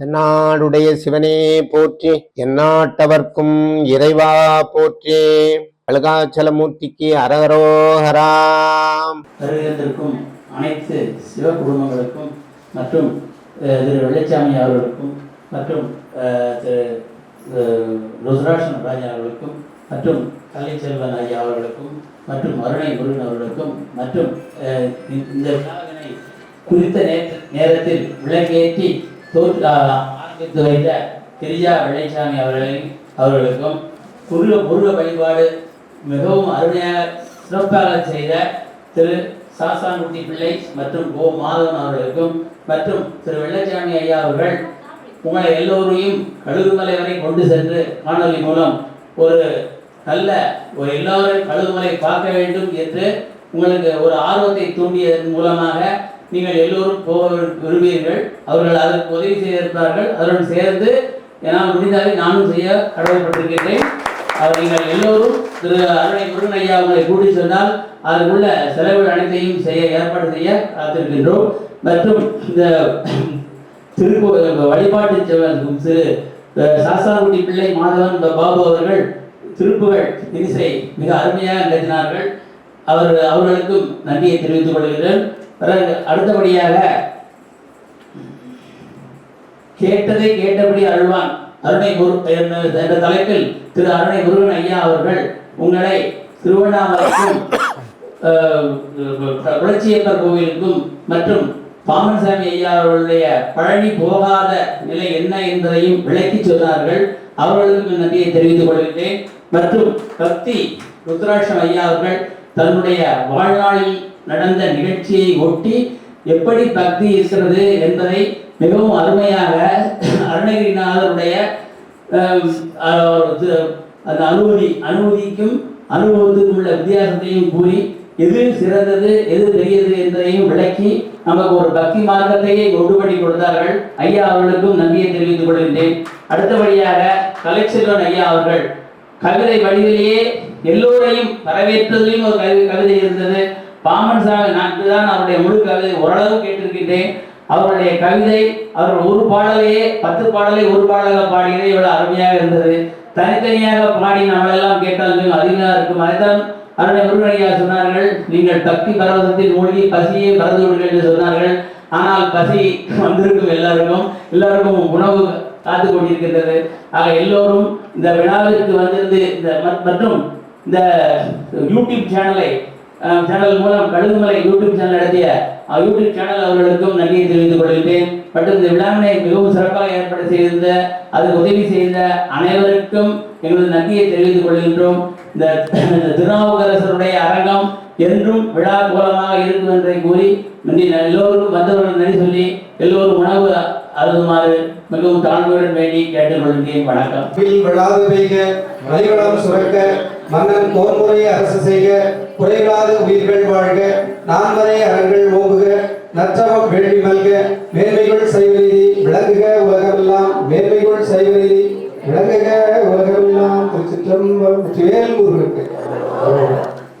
தென்னாடுடைய சிவனே போற்றி எந்நாட்டவர்க்கும் இறைவா போற்றி. அழகாச்சலமூர்த்திக்கு அரகரோகராம் வருகிறதற்கும் அனைத்து சிவ குடும்பங்களுக்கும் மற்றும் திரு வெள்ளச்சாமி அவர்களுக்கும் மற்றும் திரு அஹ், ருத்ராட்சன் ராஜா அவர்களுக்கும் மற்றும் கலைச்செல்வன் ஐயா அவர்களுக்கும் மற்றும் அருணை முருகன் அவர்களுக்கும் மற்றும் இந்த- இந்த குறித்த நேரத்தில் விளக்கேற்றி ஆரம்பித்து வைத்த கிரிஜா வெள்ளைச்சாமி அவர்களின் அவர்களுக்கும் முருக முருக வழிபாடு மிகவும் அருமையாக சிறப்பாக செய்த திரு சாசான்குட்டி பிள்ளை மற்றும் கோ மாதவன் அவர்களுக்கும் மற்றும் திரு வெள்ளச்சாமி ஐயா அவர்கள் உங்களை எல்லோரையும் கழுகுமலை வரை கொண்டு சென்று காணொலி மூலம் ஒரு நல்ல ஒரு எல்லோரும் கழுகுமலை பார்க்க வேண்டும் என்று உங்களுக்கு ஒரு ஆர்வத்தை தூண்டியதன் மூலமாக நீங்கள் எல்லோரும் போக விரும்புவீர்கள். அவர்கள் அதற்கு உதவி செய்திருப்பார்கள். அதனுடன் சேர்ந்து என்னால் முடிந்தாலே நானும் செய்ய கடமைப்பட்டிருக்கின்றேன். அவர் நீங்கள் எல்லோரும் திரு அருணை முருகன் ஐயா உங்களை கூட்டி சொன்னால் அதற்குள்ள செலவுகள் அனைத்தையும் செய்ய ஏற்பாடு செய்ய காத்திருக்கின்றோம். மற்றும் இந்த திருக்கோ வழிபாட்டு திரு அஹ், பிள்ளை மாதவன் பாபு அவர்கள் திருப்புகள் இனிசை மிக அருமையாக நடத்தினார்கள் அவர் அவர்களுக்கும் நன்றியை தெரிவித்துக் கொள்கிறேன். அடுத்தபடியாக கேட்டதை கேட்டபடி அருள்வான். அருணை குரு என்ற என்ற தலைப்பில் திரு அருணை குருவன் ஐயா அவர்கள் உங்களை திருவண்ணாமலைக்கும் அஹ், புரட்சியப்பர் கோவிலுக்கும் மற்றும் பாமன்சாமி ஐயா அவர்களுடைய பழனி போகாத நிலை என்ன என்பதையும் விளக்கி சொன்னார்கள். அவர்களுக்கும் நன்றியை தெரிவித்துக் கொள்கிறேன் மற்றும் பக்தி ருத்ராட்சம் ஐயா அவர்கள் தன்னுடைய வாழ்நாளில் நடந்த நிகழ்ச்சியை ஒட்டி எப்படி பக்தி இருக்கிறது என்பதை மிகவும் அருமையாக அருணகிரிநாதருடைய அந்த அனுமதி அனுமதிக்கும் அனுபவத்துக்கும் உள்ள வித்தியாசத்தையும் கூறி எது சிறந்தது எது பெரியது என்பதையும் விளக்கி நமக்கு ஒரு பக்தி மார்க்கத்தையே கொண்டு பண்ணி கொடுத்தார்கள். ஐயா அவர்களுக்கும் நன்றியை தெரிவித்துக் கொள்கின்றேன். அடுத்தபடியாக கலைச்செல்வன் ஐயா அவர்கள் கவிதை வடிவிலேயே எல்லோரையும் வரவேற்றதிலும் ஒரு கவிதை இருந்தது. பாமன் சாமி நான் தான் அவருடைய முழு கவிதை ஓரளவு கேட்டிருக்கின்றேன். அவருடைய கவிதை அவர் ஒரு பாடலையே பத்து பாடலை ஒரு பாடலாக பாடியதே இவ்வளவு அருமையாக இருந்தது. தனித்தனியாக பாடி நம்மளெல்லாம் கேட்டால் மிக அதிகமாக இருக்கும். அதைத்தான் அருணை முருகனையா சொன்னார்கள். நீங்கள் பக்தி பரவசத்தில் மூழ்கி பசியை பறந்து விடுங்கள் என்று சொன்னார்கள். ஆனால் பசி வந்திருக்கும் எல்லாருக்கும் எல்லாருக்கும் உணவு காத்து கொண்டிருக்கின்றது. ஆக எல்லோரும் இந்த விழாவிற்கு வந்திருந்து இந்த மற்றும் இந்த யூடியூப் சேனலை சேனல் மூலம் கழுகுமலை யூடியூப் சேனல் நடத்திய யூடியூப் சேனல் அவர்களுக்கும் நன்றியை தெரிவித்துக் கொள்கின்றேன். மற்றும் இந்த விழாவினை மிகவும் சிறப்பாக ஏற்பாடு செய்திருந்த அதுக்கு உதவி செய்த அனைவருக்கும் எங்களது நன்றியை தெரிவித்துக் கொள்கின்றோம். இந்த இந்த திருநாவுக்கரசருடைய அரங்கம் என்றும் விழா கோலமாக இருக்கும் என்றை கூறி நன்றி எல்லோருக்கும் வந்தவர்கள் நன்றி சொல்லி எல்லோரும் உணவு அருதுமாறு மிகவும் தாழ்வுடன் வேண்டி கேட்டுக்கொள்கிறேன் வணக்கம். விழாது பெய்க மலிவளம் சுரக்க மன்னன் கோன்முறை அரசு செய்க குறைவில்லாத உயிர்கள் வாழ்க நான்மறை அறங்கள் ஓம்புக நற்றவம் வேள்வி மல்க மேன்மைகள் சைவநீதி விளங்குக உலகமெல்லாம் மேன்மைகள் சைவ